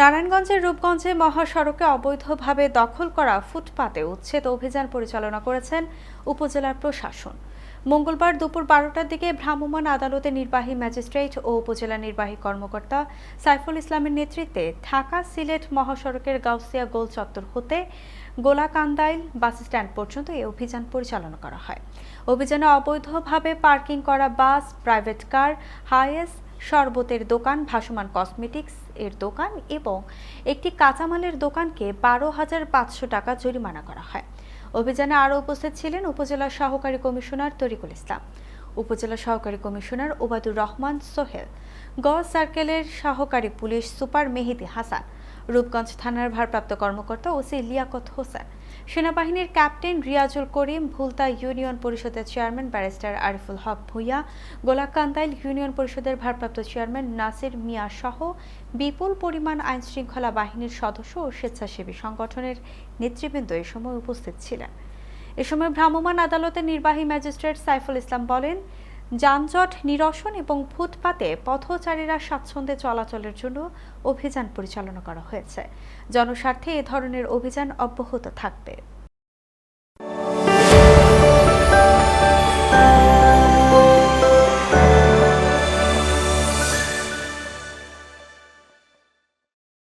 নারায়ণগঞ্জের রূপগঞ্জে মহাসড়কে অবৈধভাবে দখল করা ফুটপাতে উচ্ছেদ অভিযান পরিচালনা করেছেন উপজেলার প্রশাসন। মঙ্গলবার দুপুর বারোটার দিকে ভ্রাম্যমাণ আদালতে নির্বাহী ম্যাজিস্ট্রেট ও উপজেলা নির্বাহী কর্মকর্তা সাইফুল ইসলামের নেতৃত্বে ঢাকা সিলেট মহাসড়কের গাউসিয়া গোল চত্বর হতে গোলাকান্দাইল বাস স্ট্যান্ড পর্যন্ত এই অভিযান পরিচালনা করা হয়। অভিযানে অবৈধভাবে পার্কিং করা বাস, প্রাইভেট কার হাইয়েস শরবতের দোকান, ভাসমান কসমেটিক্স এর দোকান এবং একটি কাঁচামালের দোকানকে বারো হাজার পাঁচশো টাকা জরিমানা করা হয়। অভিযানে আরও উপস্থিত ছিলেন উপজেলা সহকারী কমিশনার তরিকুল ইসলাম, উপজেলা সহকারী কমিশনার ওবাদুর রহমান সোহেল, গ সার্কেলের সহকারী পুলিশ সুপার মেহেদি হাসান রূপগঞ্জ থানার ভারপ্রাপ্ত কর্মকর্তা ওসি লিয়াকত হোসেন। সেনাবাহিনীর ক্যাপ্টেন রিয়াজুল করিম, ভুলতা ইউনিয়ন পরিষদের chairman barrister Ariful Haque Bhuiyan Golakandail union পরিষদের ভারপ্রাপ্ত চেয়ারম্যান নাসির মিয়া সহ বিপুল পরিমাণ আইন শৃঙ্খলা বাহিনীর সদস্য ও স্বেচ্ছাসেবী সংগঠনের নেতৃবৃন্দ এ সময় উপস্থিত ছিলেন। এ সময় ভ্রাম্যমাণ আদালতের নির্বাহী ম্যাজিস্ট্রেট সাইফুল ইসলাম বলেন যানজট, নিরসন এবং ফুটপাতে পথচারীরা স্বাচ্ছন্দ্যে চলাচলের জন্য অভিযান পরিচালনা করা হয়েছে। জনস্বার্থে এ ধরনের অভিযান অব্যাহত থাকবে।